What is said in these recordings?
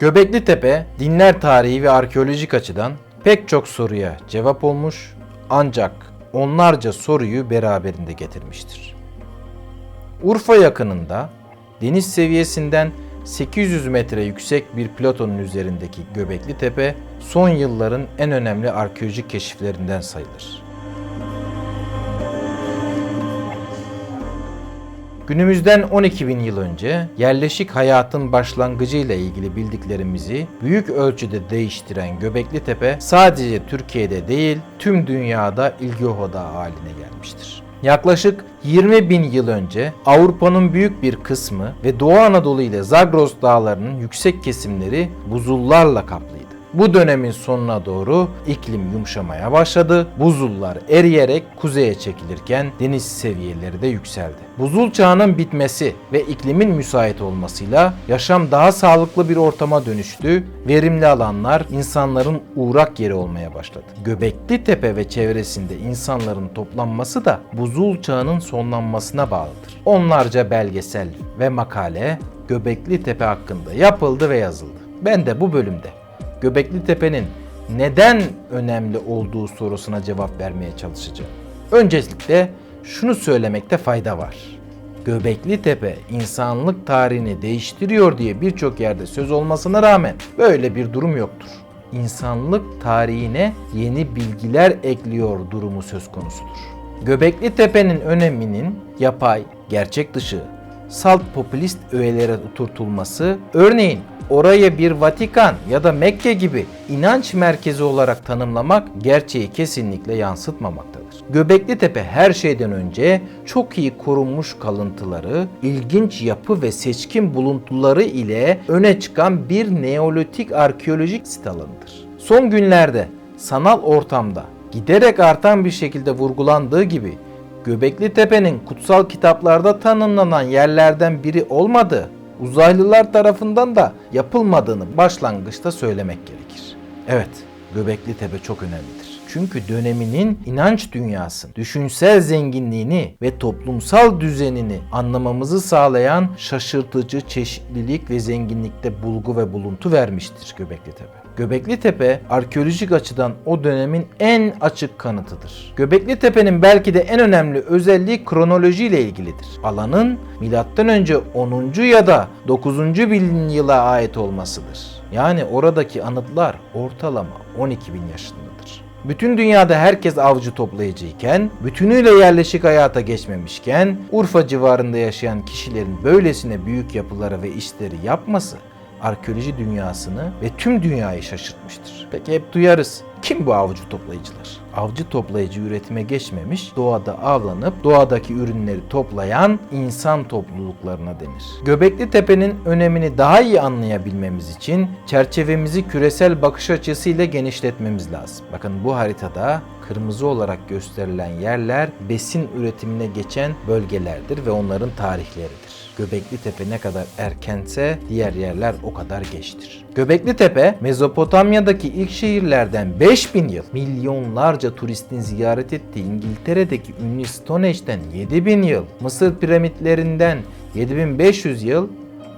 Göbekli Tepe dinler tarihi ve arkeolojik açıdan pek çok soruya cevap olmuş ancak onlarca soruyu beraberinde getirmiştir. Urfa yakınında deniz seviyesinden 800 metre yüksek bir platonun üzerindeki Göbekli Tepe son yılların en önemli arkeolojik keşiflerinden sayılır. Günümüzden 12 bin yıl önce yerleşik hayatın başlangıcıyla ilgili bildiklerimizi büyük ölçüde değiştiren Göbekli Tepe sadece Türkiye'de değil tüm dünyada ilgi odağı haline gelmiştir. Yaklaşık 20 bin yıl önce Avrupa'nın büyük bir kısmı ve Doğu Anadolu ile Zagros dağlarının yüksek kesimleri buzullarla kaplıydı. Bu dönemin sonuna doğru iklim yumuşamaya başladı. Buzullar eriyerek kuzeye çekilirken deniz seviyeleri de yükseldi. Buzul çağının bitmesi ve iklimin müsait olmasıyla yaşam daha sağlıklı bir ortama dönüştü. Verimli alanlar insanların uğrak yeri olmaya başladı. Göbekli Tepe ve çevresinde insanların toplanması da buzul çağının sonlanmasına bağlıdır. Onlarca belgesel ve makale Göbekli Tepe hakkında yapıldı ve yazıldı. Ben de bu bölümde Göbekli Tepe'nin neden önemli olduğu sorusuna cevap vermeye çalışacağım. Öncelikle şunu söylemekte fayda var. Göbekli Tepe insanlık tarihini değiştiriyor diye birçok yerde söz olmasına rağmen böyle bir durum yoktur. İnsanlık tarihine yeni bilgiler ekliyor durumu söz konusudur. Göbekli Tepe'nin öneminin yapay, gerçek dışı, salt popülist öğelere oturtulması, örneğin oraya bir Vatikan ya da Mekke gibi inanç merkezi olarak tanımlamak gerçeği kesinlikle yansıtmamaktadır. Göbekli Tepe her şeyden önce çok iyi korunmuş kalıntıları, ilginç yapı ve seçkin buluntuları ile öne çıkan bir neolitik arkeolojik sit alanıdır. Son günlerde sanal ortamda giderek artan bir şekilde vurgulandığı gibi Göbekli Tepe'nin kutsal kitaplarda tanımlanan yerlerden biri olmadığı uzaylılar tarafından da yapılmadığını başlangıçta söylemek gerekir. Evet, Göbekli Tepe çok önemlidir. Çünkü döneminin inanç dünyasını, düşünsel zenginliğini ve toplumsal düzenini anlamamızı sağlayan şaşırtıcı çeşitlilik ve zenginlikte bulgu ve buluntu vermiştir Göbekli Tepe. Göbekli Tepe arkeolojik açıdan o dönemin en açık kanıtıdır. Göbekli Tepe'nin belki de en önemli özelliği kronoloji ile ilgilidir. Alanın M.Ö. 10. ya da 9. bin yıla ait olmasıdır. Yani oradaki anıtlar ortalama 12 bin yaşındadır. Bütün dünyada herkes avcı toplayıcıyken, bütünüyle yerleşik hayata geçmemişken, Urfa civarında yaşayan kişilerin böylesine büyük yapıları ve işleri yapması arkeoloji dünyasını ve tüm dünyayı şaşırtmıştır. Peki hep duyarız. Kim bu avcı toplayıcılar? Avcı toplayıcı üretime geçmemiş, doğada avlanıp doğadaki ürünleri toplayan insan topluluklarına denir. Göbekli Tepe'nin önemini daha iyi anlayabilmemiz için çerçevemizi küresel bakış açısıyla genişletmemiz lazım. Bakın bu haritada kırmızı olarak gösterilen yerler besin üretimine geçen bölgelerdir ve onların tarihleridir. Göbekli Tepe ne kadar erkense diğer yerler o kadar geçtir. Göbekli Tepe Mezopotamya'daki ilk şehirlerden 5000 yıl milyonlarca turistin ziyaret ettiği İngiltere'deki ünlü Stonehenge'den 7000 yıl, Mısır piramitlerinden 7500 yıl,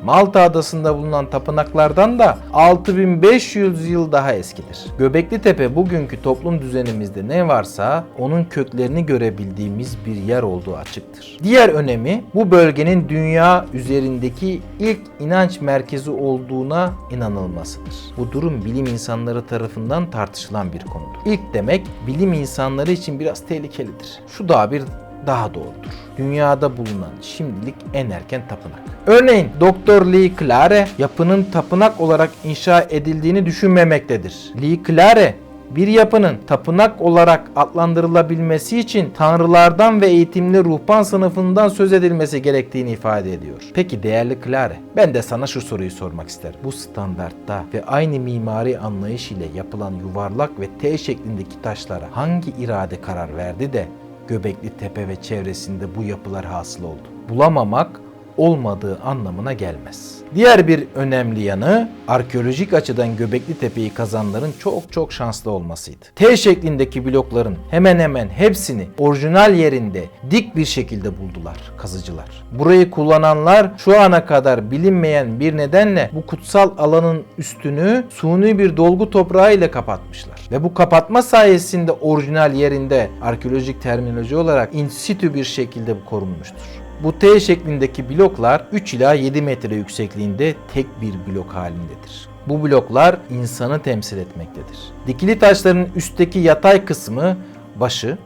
Malta adasında bulunan tapınaklardan da 6500 yıl daha eskidir. Göbekli Tepe bugünkü toplum düzenimizde ne varsa onun köklerini görebildiğimiz bir yer olduğu açıktır. Diğer önemi bu bölgenin dünya üzerindeki ilk inanç merkezi olduğuna inanılmasıdır. Bu durum bilim insanları tarafından tartışılan bir konudur. İlk demek bilim insanları için biraz tehlikelidir. Şu da bir daha doğrudur. Dünyada bulunan şimdilik en erken tapınak. Örneğin Doktor Lee Clare yapının tapınak olarak inşa edildiğini düşünmemektedir. Lee Clare bir yapının tapınak olarak adlandırılabilmesi için tanrılardan ve eğitimli ruhban sınıfından söz edilmesi gerektiğini ifade ediyor. Peki değerli Clare, ben de sana şu soruyu sormak isterim. Bu standartta ve aynı mimari anlayış ile yapılan yuvarlak ve T şeklindeki taşlara hangi irade karar verdi de Göbekli Tepe ve çevresinde bu yapılar hasıl oldu. Bulamamak olmadığı anlamına gelmez. Diğer bir önemli yanı arkeolojik açıdan Göbekli Tepe'yi kazanların çok çok şanslı olmasıydı. T şeklindeki blokların hemen hemen hepsini orijinal yerinde dik bir şekilde buldular kazıcılar. Burayı kullananlar şu ana kadar bilinmeyen bir nedenle bu kutsal alanın üstünü suni bir dolgu toprağı ile kapatmışlar. Ve bu kapatma sayesinde orijinal yerinde arkeolojik terminoloji olarak in situ bir şekilde korunmuştur. Bu T şeklindeki bloklar 3 ila 7 metre yüksekliğinde tek bir blok halindedir. Bu bloklar insanı temsil etmektedir. Dikili taşların üstteki yatay kısmı başı,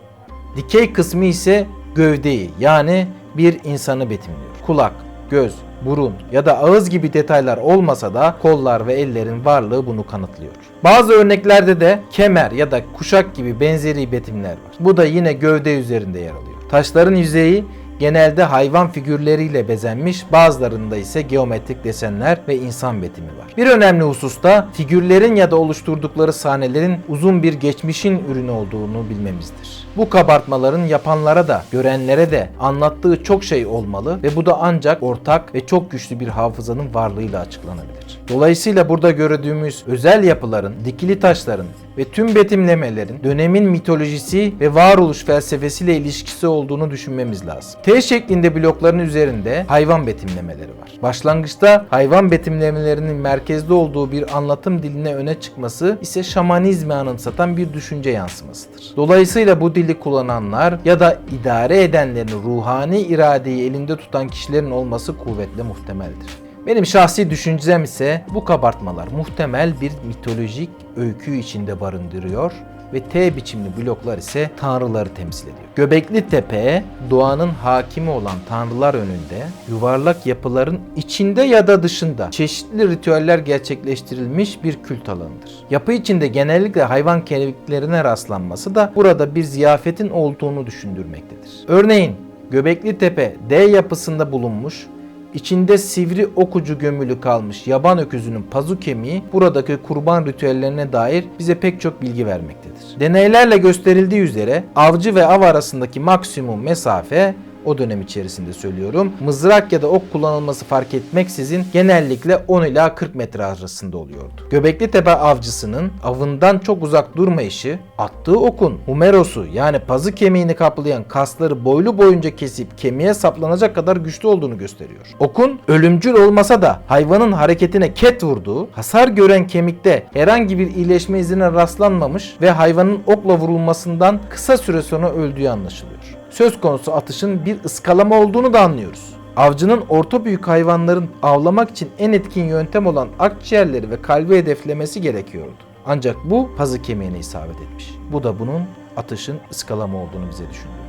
dikey kısmı ise gövdeyi yani bir insanı betimliyor. Kulak, göz, burun ya da ağız gibi detaylar olmasa da kollar ve ellerin varlığı bunu kanıtlıyor. Bazı örneklerde de kemer ya da kuşak gibi benzeri betimler var. Bu da yine gövde üzerinde yer alıyor. Taşların yüzeyi genelde hayvan figürleriyle bezenmiş, bazılarında ise geometrik desenler ve insan betimi var. Bir önemli hususta figürlerin ya da oluşturdukları sahnelerin uzun bir geçmişin ürünü olduğunu bilmemizdir. Bu kabartmaların yapanlara da, görenlere de anlattığı çok şey olmalı ve bu da ancak ortak ve çok güçlü bir hafızanın varlığıyla açıklanabilir. Dolayısıyla burada gördüğümüz özel yapıların, dikili taşların ve tüm betimlemelerin dönemin mitolojisi ve varoluş felsefesiyle ilişkisi olduğunu düşünmemiz lazım. T şeklinde blokların üzerinde hayvan betimlemeleri var. Başlangıçta hayvan betimlemelerinin merkezde olduğu bir anlatım diline öne çıkması ise şamanizmi anımsatan bir düşünce yansımasıdır. Dolayısıyla bu dili kullananlar ya da idare edenlerin ruhani iradeyi elinde tutan kişilerin olması kuvvetle muhtemeldir. Benim şahsi düşüncem ise bu kabartmalar muhtemel bir mitolojik öykü içinde barındırıyor ve T biçimli bloklar ise tanrıları temsil ediyor. Göbekli Tepe, doğanın hakimi olan tanrılar önünde yuvarlak yapıların içinde ya da dışında çeşitli ritüeller gerçekleştirilmiş bir kült alanıdır. Yapı içinde genellikle hayvan kemiklerine rastlanması da burada bir ziyafetin olduğunu düşündürmektedir. Örneğin Göbekli Tepe D yapısında bulunmuş İçinde sivri ok ucu gömülü kalmış yaban öküzünün pazu kemiği buradaki kurban ritüellerine dair bize pek çok bilgi vermektedir. Deneylerle gösterildiği üzere avcı ve av arasındaki maksimum mesafe o dönem içerisinde söylüyorum. Mızrak ya da ok kullanılması fark etmeksizin genellikle 10 ila 40 metre arasında oluyordu. Göbekli Tepe avcısının avından çok uzak durmayışı, attığı okun humerosu yani pazı kemiğini kaplayan kasları boylu boyunca kesip kemiğe saplanacak kadar güçlü olduğunu gösteriyor. Okun ölümcül olmasa da hayvanın hareketine ket vurduğu, hasar gören kemikte herhangi bir iyileşme izine rastlanmamış ve hayvanın okla vurulmasından kısa süre sonra öldüğü anlaşılıyor söz konusu atışın bir ıskalama olduğunu da anlıyoruz. Avcının orta büyük hayvanların avlamak için en etkin yöntem olan akciğerleri ve kalbi hedeflemesi gerekiyordu. Ancak bu pazı kemiğine isabet etmiş. Bu da bunun atışın ıskalama olduğunu bize düşündürüyor.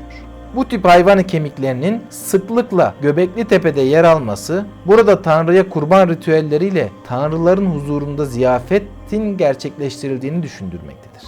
Bu tip hayvan kemiklerinin sıklıkla Göbekli Tepe'de yer alması, burada Tanrı'ya kurban ritüelleriyle Tanrıların huzurunda ziyafetin gerçekleştirildiğini düşündürmektedir.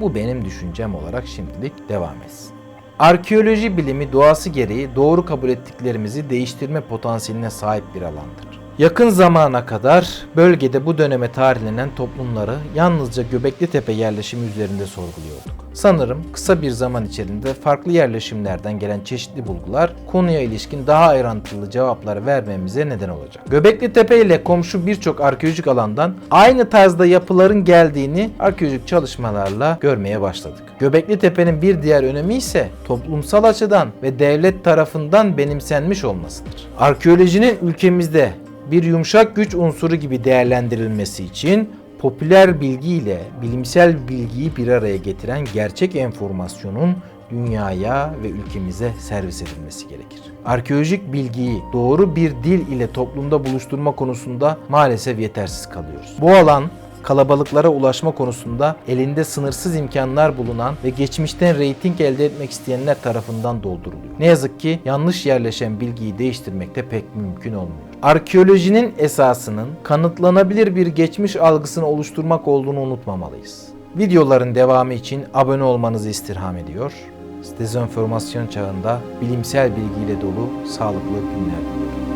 Bu benim düşüncem olarak şimdilik devam etsin. Arkeoloji bilimi doğası gereği doğru kabul ettiklerimizi değiştirme potansiyeline sahip bir alandır. Yakın zamana kadar bölgede bu döneme tarihlenen toplumları yalnızca Göbekli Tepe yerleşimi üzerinde sorguluyorduk. Sanırım kısa bir zaman içerisinde farklı yerleşimlerden gelen çeşitli bulgular konuya ilişkin daha ayrıntılı cevaplar vermemize neden olacak. Göbekli Tepe ile komşu birçok arkeolojik alandan aynı tarzda yapıların geldiğini arkeolojik çalışmalarla görmeye başladık. Göbekli Tepe'nin bir diğer önemi ise toplumsal açıdan ve devlet tarafından benimsenmiş olmasıdır. Arkeolojinin ülkemizde bir yumuşak güç unsuru gibi değerlendirilmesi için popüler bilgi ile bilimsel bilgiyi bir araya getiren gerçek enformasyonun dünyaya ve ülkemize servis edilmesi gerekir. Arkeolojik bilgiyi doğru bir dil ile toplumda buluşturma konusunda maalesef yetersiz kalıyoruz. Bu alan kalabalıklara ulaşma konusunda elinde sınırsız imkanlar bulunan ve geçmişten reyting elde etmek isteyenler tarafından dolduruluyor. Ne yazık ki yanlış yerleşen bilgiyi değiştirmek de pek mümkün olmuyor. Arkeolojinin esasının kanıtlanabilir bir geçmiş algısını oluşturmak olduğunu unutmamalıyız. Videoların devamı için abone olmanızı istirham ediyor. Dezenformasyon çağında bilimsel bilgiyle dolu sağlıklı günler diliyorum.